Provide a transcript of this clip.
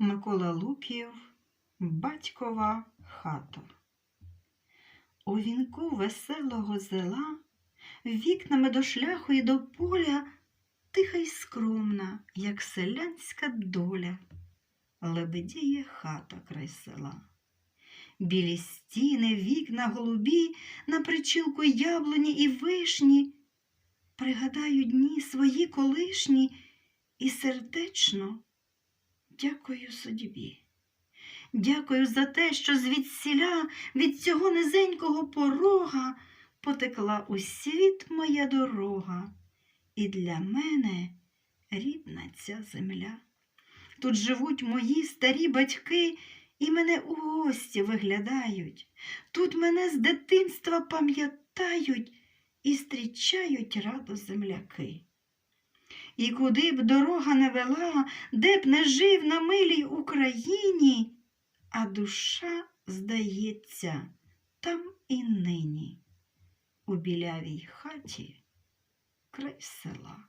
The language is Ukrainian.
Микола Луків, Батькова хата. У вінку веселого зела, вікнами до шляху і до поля, тиха й скромна, як селянська доля, лебедіє хата край села. Білі стіни, вікна голубі, на причілку яблуні і вишні, пригадаю дні свої колишні і сердечно дякую судьбі. Дякую за те, що звідсіля, від цього низенького порога потекла у світ моя дорога, і для мене рідна ця земля. Тут живуть мої старі батьки і мене у гості виглядають. Тут мене з дитинства пам'ятають і зустрічають радо земляки. І куди б дорога не вела, де б не жив на милій Україні, а душа, здається, там і нині, у білявій хаті край села.